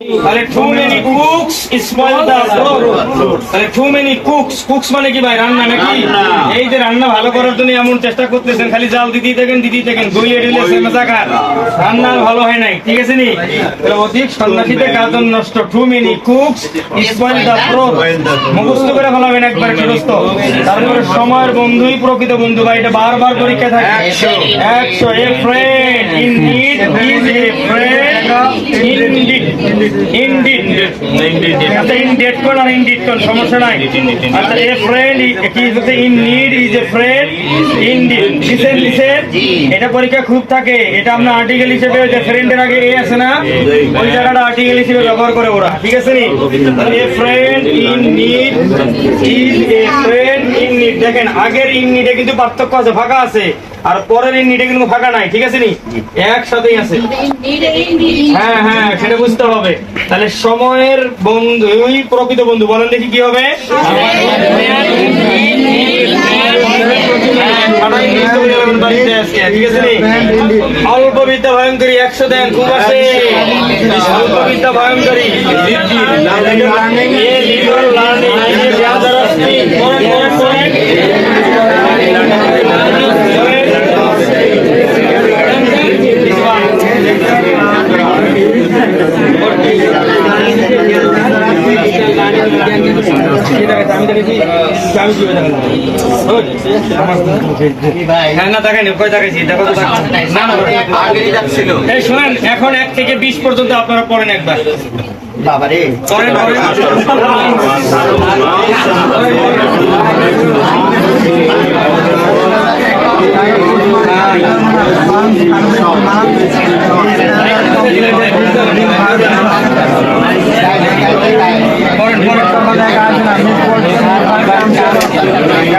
তাহলে too many cooks spoil the তাহলে too many cooks cooks মানে কি ভাই? রান্না নাকি? এই যে রান্না ভালো করার জন্য এমন চেষ্টা করতেছেন খালি জাল দিতেই থাকেন দিতেই থাকেন রান্না ভালো হয় নাই ঠিক আছে নি? তাহলে অধিক সন্ন্যাসীতে গাজন নষ্ট। Too many cooks spoil the মুখস্থ করে ফেলাবেন একবার তারপরে সময়ের বন্ধুই প্রকৃত বন্ধু ভাই এটা বারবার পরীক্ষা থাকে। একশো। A friend indeed is a friend indeed আচ্ছা আচ্ছা এটা পরীক্ষা খুব থাকে এটা আমরা আর্টিকেল হিসেবে যে ফ্রেন্ডের আগে এ আছে না ওই জায়গাটা আর্টিকেল হিসেবে ব্যবহার করে ওরা ঠিক আছে a friend in need is a friend in need দেখেন আগের ইন নিডে কিন্তু পার্থক্য আছে ফাঁকা আছে আর পরের ইন নিডে কিন্তু ফাঁকা নাই ঠিক আছে নি? একসাথেই আছে। হ্যাঁ হ্যাঁ সেটা বুঝতে হবে। তাহলে সময়ের বন্ধুই প্রকৃত বন্ধু বলেন দেখি কি হবে? ঠিক আছে অল্প বিদ্যা ভয়ঙ্করী একশো দেন খুব আছে অল্প বিদ্যা ভয়ঙ্করী। লার্নিং এ ব্রাদারাস্তি পড়েন পড়েন হ্যাঁ না দেখেন কয় দেখাইছি দেখো তো দেখো। না না আগেই যাচ্ছিল এই শুনেন এখন এক থেকে বিশ পর্যন্ত আপনারা পড়েন একবার বাবারে পড়েন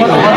no,